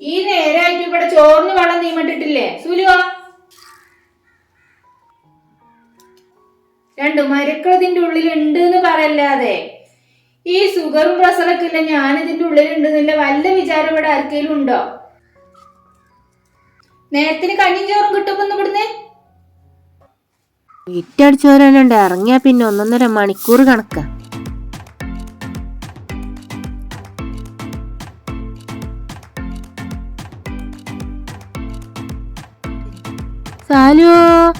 ഈ നേരായിട്ട് ഇവിടെ ചോറിന് വെള്ളം തീമട്ടിട്ടില്ലേ? സൂര്യോ രണ്ട് മരക്കൾ ഇതിന്റെ ഉള്ളിൽ ഉണ്ട് എന്ന് പറയല്ലാതെ. ഈ സുഖറും പ്രസറൊക്കെ ഇല്ല ഞാൻ ഇതിന്റെ ഉള്ളിൽ ഉണ്ടെന്നില്ല വല്ല വിചാരം ഇവിടെ ആർക്കെങ്കിലും ഉണ്ടോ? നേരത്തിന് കഞ്ഞിയും ചോറും കിട്ടുമെന്ന് ഇവിടുന്ന്? വീട്ടടിച്ചോരല്ലോണ്ട് ഇറങ്ങിയാ പിന്നെ ഒന്നൊന്നര മണിക്കൂർ കണക്കാ. സാലുവോ?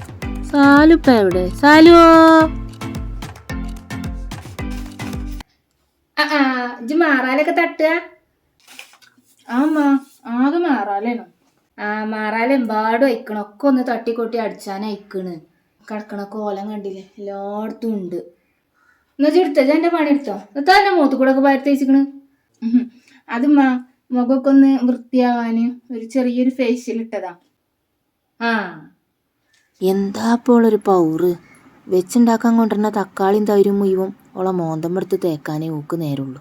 സാലുപ്പ എവിടെ? സാലുവോ? ഇജ്ജ് മാറാലൊക്കെ തട്ടുക. ആമാ ആകെ മാറാലേനു. ആ മാറാല എമ്പാടും അയക്കണം. ഒക്കെ ഒന്ന് തട്ടിക്കൊട്ടി അടിച്ചാൻ അയക്കണ്. കിടക്കണ കോലം കണ്ടില്ലേ? എല്ലായിടത്തും ഉണ്ട്. എന്നാ ചെടുത്തോ എന്റെ പണി എടുത്തോ? എന്നിട്ട് എന്റെ മുഖത്ത് കൂടെ ഒക്കെ പരത്തി വെച്ചിക്കണ്. അതുമ്മ മുഖമൊക്കെ ഒന്ന് വൃത്തിയാവാന് ഒരു ചെറിയൊരു ഫേഷ്യൽ ഇട്ടതാ. ആ. എന്താ അപ്പോൾ ഒരു പൗറ്? വെച്ചുണ്ടാക്കാൻ കൊണ്ടുവരുന്ന തക്കാളിയും തൈരും മുഴുവൻ ഓളെ മോന്തം എടുത്ത് തേക്കാനേ ഊക്ക് നേരുള്ളൂ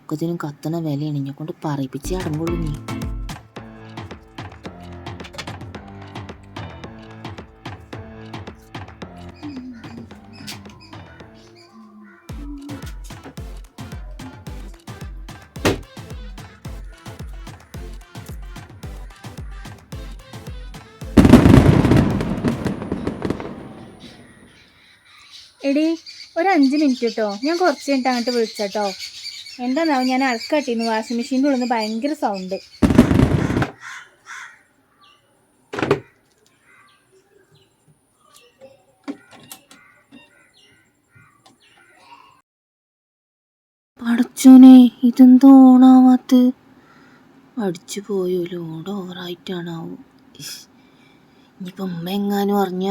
ഒക്കത്തിനും കത്തണ വിലയാണ്. ഇഞ്ഞെക്കൊണ്ട് കൊണ്ട് പറയിപ്പിച്ച് അടങ്ങുള്ളൂ നീ. എടി ഒരു അഞ്ച് മിനിറ്റ് കേട്ടോ ഞാൻ കുറച്ച് കഴിഞ്ഞിട്ട് അങ്ങോട്ട് വിളിച്ചട്ടോ. എന്താണാവും ഞാൻ അളക്കട്ടിന്ന് വാഷിംഗ് മെഷീന്റെ ഉള്ളിൽ നിന്ന് ഭയങ്കര സൗണ്ട് പടച്ചോനെ ഇതെന്തോ ഓണാവാത്ത അടിച്ചു പോയോ? ലോഡ് ഓവറായിട്ടാണാവും. ഇനിയിപ്പം ഉമ്മ എങ്ങാനും അറിഞ്ഞ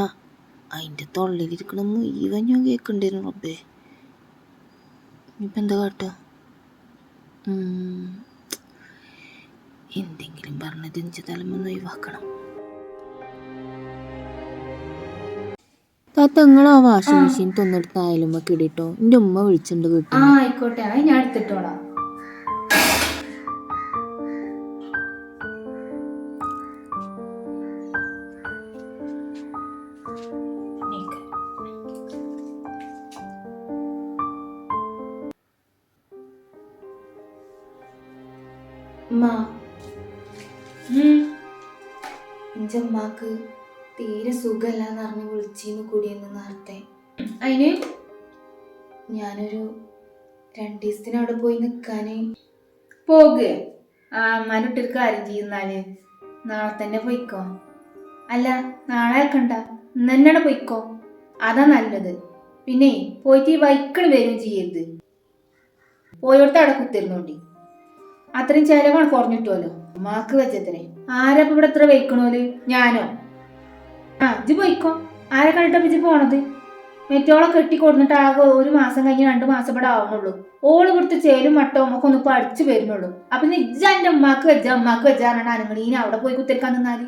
അതിന്റെ തൊള്ളിലിരിക്കണ മുഴുവൻ ഞാൻ കേൾക്കണ്ടിരുന്നു റബ്ബേ. ഇനിയിപ്പം എന്താ കാട്ടുക എന്തെങ്കിലും പറഞ്ഞത് ഇഞ്ച തലമൊന്ന് ഒഴിവാക്കണം. താത്ത നിങ്ങളാ വാഷിംഗ് മെഷീൻ തൊന്നെടുത്ത് അയലുമ്പ കിടിട്ടോ എന്റെ ഉമ്മ വിളിച്ചിട്ടുണ്ട് വീട്ടിൽ ആയിക്കോട്ടെ. അത് ഞാൻ എടുത്തിട്ടോളാം. എന്റെ ഉമ്മാക്ക് തീരെ സുഖമല്ലാന്ന് അറിഞ്ഞ് വിളിച്ചിന്ന് കൂടിയെന്ന് നേരത്തെ. അതിന് ഞാനൊരു രണ്ട് ദിവസത്തിന് അവിടെ പോയി നിൽക്കാന് പോകെ ആ അമ്മാനൊട്ടൊരു കാര്യം ചെയ്യുന്നാൽ നാളെ തന്നെ പോയിക്കോ. അല്ല നാളെ ആക്കണ്ട. ഇന്ന് പോയിക്കോ. അതാ നല്ലത്. പിന്നെ പോയിട്ട് ഈ വൈക്കിൾ വരും ചെയ്യരുത്. പോയോടത്ത് അവിടെ കുത്തിരുന്നോണ്ടി. അത്രയും ചെലവാണ് കുറഞ്ഞിട്ടുമല്ലോ മാക്ക് വെച്ചത്രേ. ആരാ ഇപ്പൊ ഇവിടെ ഇത്ര വയ്ക്കണോൽ? ഞാനോ? ആ ഇജ് പോയിക്കോ. ആരെ കണ്ടിട്ടാ ഇജ് പോണത്? മെറ്റോളെ കെട്ടി കൊടുത്തിട്ട് ആകെ ഒരു മാസം കഴിഞ്ഞ് രണ്ട് മാസം ഇവിടെ ആവണുള്ളൂ ഓൾ ഇവിടുത്തെ ചേലും മട്ടവും ഒക്കെ ഒന്ന് പഠിച്ചു വരുന്നുള്ളൂ. അപ്പൊ ഇജ്ജ എന്റെ ഉമ്മാക്ക് വെച്ച ഉമ്മാക്ക് വെച്ചാണ് ഇനി അവിടെ പോയി കുത്തിരിക്കാൻ നിന്നാൽ?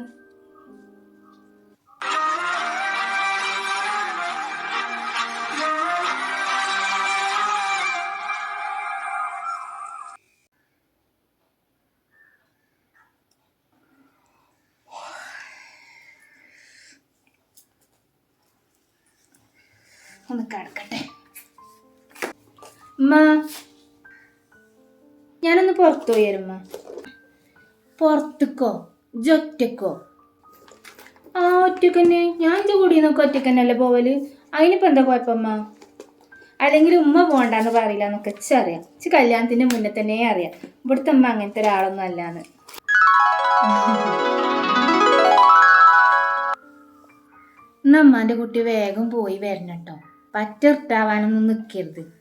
ഒന്ന് കിടക്കട്ടെ ഉമ്മ ഞാനൊന്ന് പുറത്തു പോയാലുമ്മ പുറത്തേക്കോ ജൊറ്റക്കോ ആ ഒറ്റക്കന്നെ ഞാൻ എന്താ കൂടി നോക്കി ഒറ്റക്കന്നല്ലേ പോവൽ അതിനിപ്പോ എന്താ കുഴപ്പമ്മ അല്ലെങ്കിൽ ഉമ്മ പോണ്ടെന്ന് പറയില്ല എന്നൊക്കെ അറിയാം ഇച്ച് കല്യാണത്തിന്റെ മുന്നേ തന്നെ അറിയാം ഇവിടുത്തെ അമ്മ അങ്ങനത്തെ ഒരാളൊന്നും അല്ലാന്ന് എന്നാ അമ്മാന്റെ കുട്ടി വേഗം പോയി വരണം കേട്ടോ പറ്റിർട്ടാവാനൊന്നും നിൽക്കരുത്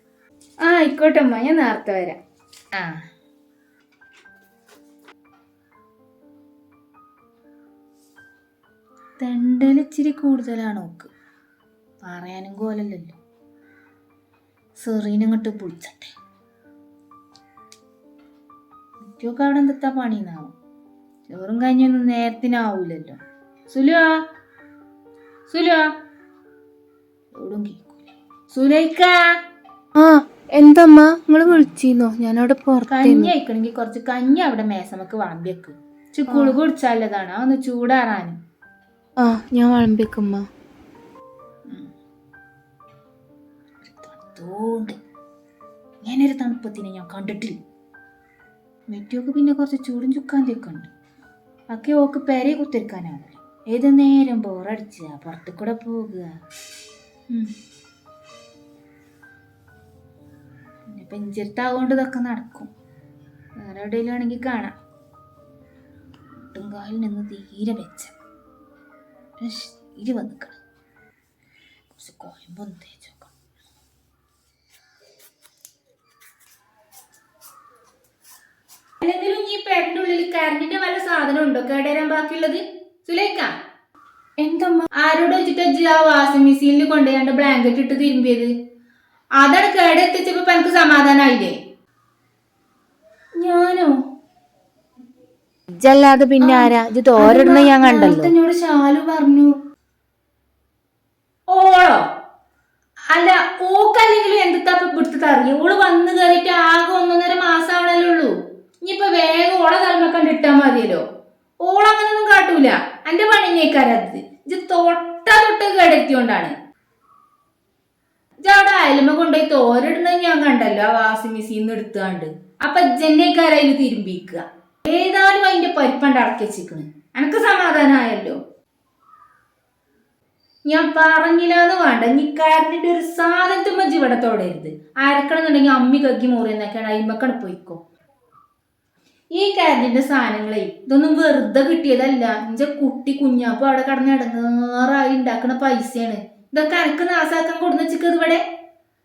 ആ ആയിക്കോട്ടെ അമ്മ ഞാൻ നേരത്തെ വരാം. ആ. തെണ്ടൽ ഇച്ചിരി കൂടുതലാണ് ഓക്ക്. പറയാനും കോലല്ലല്ലോ. സെറീനങ്ങോട്ട് പൊളിച്ചട്ടെ കുട്ടിയൊക്കെ അവിടെ എന്തെത്താ പണിന്നാവും ചോറും കഞ്ഞൊന്നും നേരത്തിനാവൂലല്ലോ. സുലുവാ. സുലുവാ. ഓടുങ്കി സുലൈക്ക ആ എന്തമ്മ? നിങ്ങൾ വിളിച്ചിരുന്നോ? ഞാനവിടെ കഞ്ഞി പുറത്തേന്നു അയക്കണമെങ്കിൽ കുറച്ച് കഞ്ഞി അവിടെ മേശമക്ക് വിളമ്പി വെക്കും ചുക്കുളു കുടിച്ചാലതാണ് അതൊന്ന് ചൂടാറാൻ. ആ ഞാൻ വിളമ്പിക്കമ്മ തണുത്തോണ്ട്. ഇങ്ങനൊരു തണുപ്പത്തിനെ ഞാൻ കണ്ടിട്ടില്ല. മെറ്റിയൊക്കെ പിന്നെ കുറച്ച് ചൂടും ചുക്കാൻ ഉണ്ട്. ഒക്കെ ഓക്ക് പെരയെ കുത്തിരിക്കാനാണല്ലോ. ഏത് നേരം ബോറടിച്ച പുറത്തു കൂടെ പോകുക ഉം. പിന്നെ പെഞ്ചിരത്താകൊണ്ട് ഇതൊക്കെ നടക്കും. വേറെ എവിടെയെങ്കിലും ആണെങ്കിൽ കാണാം. ഒട്ടുംകാലിൽ നിന്ന് തീരെ വെച്ച. തീരെ വന്നിക്കണം. കുറച്ച് കോയമ്പൊന്ന് തേച്ച് നോക്കാം അല്ലെങ്കിലും ഈ പേരന്റെ ഉള്ളിൽ കരണ്ടിന്റെ വല്ല സാധനം ഉണ്ടോ? കേടരാൻ ബാക്കിയുള്ളത്? സുലേക്ക? എന്തമ്മ? ആരോട് വെച്ചിട്ട് ആ വാഷിംഗ് മെഷീനിൽ കൊണ്ടുപോയാണ്ട് ബ്ലാങ്കറ്റ് ഇട്ട് തിരുമ്പിയത്? അതാണ് കേടെത്തിച്ചപ്പോ എനിക്ക് സമാധാനായില്ലേ? ഞാനോ? ഇജ്ജല്ലാതെ പിന്നെ ആരാ? ഇത് തോരടുന്ന ഞാൻ കണ്ടല്ലോ. എന്നോട് ശാലു പറഞ്ഞു. ഓളോ? അല്ല ഓക്കല്ലെങ്കിലും എന്തൊക്കെ ഇവിടുത്തെ അറിയ ഓൾ വന്ന് കയറിയിട്ട് ആകെ ഒന്നൊന്നര മാസം ആവണല്ലേ ഉള്ളൂ. ഇനിയിപ്പൊ വേഗം ഓളെ തലമ കണ്ടിട്ടാ മതിയല്ലോ. ഓളങ്ങനൊന്നും കാട്ടൂല. എന്റെ പണിനേക്കാരത് ഇത് തൊട്ടാ തൊട്ട് കേടെത്തിയോണ്ടാണ്. ഇജവിടെ അയലുമ കൊണ്ടുപോയി തോരിടുന്നത് ഞാൻ കണ്ടല്ലോ ആ വാഷിംഗ് മെഷീന്ന് എടുത്താണ്ട് അപ്പൊ ജന്നേക്കാരതിൽ തിരുമ്പിക്കുക? ഏതായാലും അതിന്റെ പരിപ്പണ്ട് അടക്കി വെച്ചിക്കണ്. എനക്ക് സമാധാനമായല്ലോ ഞാൻ പറഞ്ഞില്ലാന്ന് വേണ്ട നീ കരണ്ടിട്ട് ഒരു സാധനത്തുമ്പോ ഇവിടെ തൊടരുത്. അരക്കണമെന്നുണ്ടെങ്കിൽ അമ്മി കക്കി മോറി എന്നൊക്കെയാണ് അയിമക്കണ് പോയിക്കോ. ഈ കരണ്ടിന്റെ സാധനങ്ങളെ ഇതൊന്നും വെറുതെ കിട്ടിയതല്ല. എന്റെ കുട്ടി കുഞ്ഞാപ്പ അവിടെ കടന്ന് ഇടങ്ങാറായി ഉണ്ടാക്കുന്ന പൈസയാണ്. ഇതൊക്കെ അനക്ക് നാസാക്കാൻ കൊടുന്ന് വെച്ചിക്കത് ഇവിടെ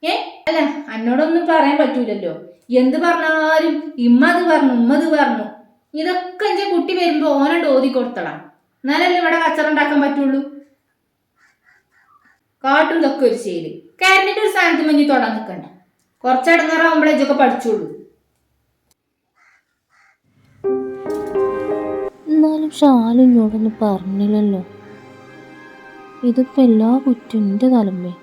ഏ? അല്ല എന്നോടൊന്നും പറയാൻ പറ്റൂലല്ലോ. എന്ത് പറഞ്ഞാലും ഇമ്മ അത് പറഞ്ഞു ഉമ്മത് പറഞ്ഞു. ഇതൊക്കെ എന്റെ കുട്ടി വരുമ്പോ ഓനെ ഓതി കൊടുത്തടാം എന്നാലല്ലേ ഇവിടെ കച്ചറ ഉണ്ടാക്കാൻ പറ്റുള്ളൂ? കാട്ടും ഇതൊക്കെ ഒരു ശൈലി. കാരണിന്റെ ഒരു സ്ഥാനത്ത് മഞ്ഞി തൊടാൻ നിൽക്കണ്ട കുറച്ചടങ്ങാറാവുമ്പോഴേ ഇതൊക്കെ പഠിച്ചുള്ളൂ എന്നാലും ഷാലും ഇങ്ങോട്ടൊന്നും പറഞ്ഞില്ലല്ലോ. ഇതിപ്പോ എല്ലാ കുറ്റും തലമേ